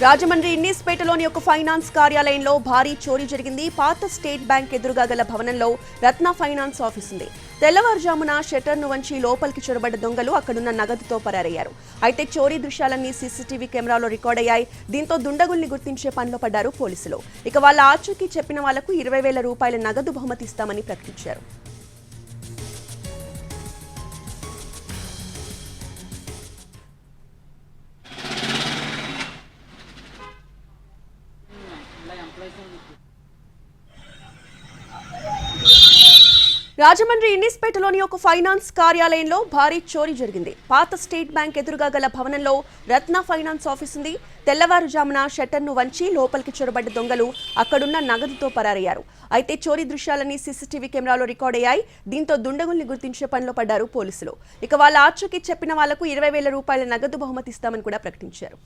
రాజమండ్రి ఇన్నీస్పేటలోని ఒక ఫైనాన్స్ కార్యాలయంలో భారీ చోరీ జరిగింది. పాత స్టేట్ బ్యాంక్ ఎదురుగా గల భవనంలో రత్న ఫైనాన్స్ ఆఫీస్ ఉంది. తెల్లవారుజామున షట్టర్ను వంచి లోపలికి చొరబడ్డ దొంగలు అక్కడున్న నగదుతో పరారయ్యారు. అయితే చోరీ దృశ్యాలన్నీ సీసీటీవీ కెమెరాలో రికార్డ్ అయ్యాయి. దీంతో దుండగుల్ని గుర్తించే పనిలో పడ్డారు పోలీసులు. ఇక వాళ్ళ ఆచూకీ చెప్పిన వాళ్ళకు ఇరవై వేల రూపాయల నగదు బహుమతి ఇస్తామని ప్రకటించారు. రాజమండ్రి ఇండిస్పేటలోని ఒక ఫైనాన్స్ కార్యాలయంలో భారీ చోరీ జరిగింది. పాత స్టేట్ బ్యాంక్ ఎదురుగా గల భవనంలో రత్న ఫైనాన్స్ ఆఫీస్ ఉంది. తెల్లవారుజామున షట్టర్ను వంచి లోపలికి చొరబడ్డ దొంగలు అక్కడున్న నగదుతో పరారయ్యారు. అయితే చోరీ దృశ్యాలన్నీ సీసీటీవీ కెమెరాలో రికార్డ్ అయ్యాయి. దీంతో దుండగుల్ని గుర్తించే పనిలో పడ్డారు పోలీసులు. ఇక వాళ్ళ ఆచూకీ చెప్పిన వాళ్ళకు ఇరవై వేల రూపాయల నగదు బహుమతి ఇస్తామని కూడా ప్రకటించారు.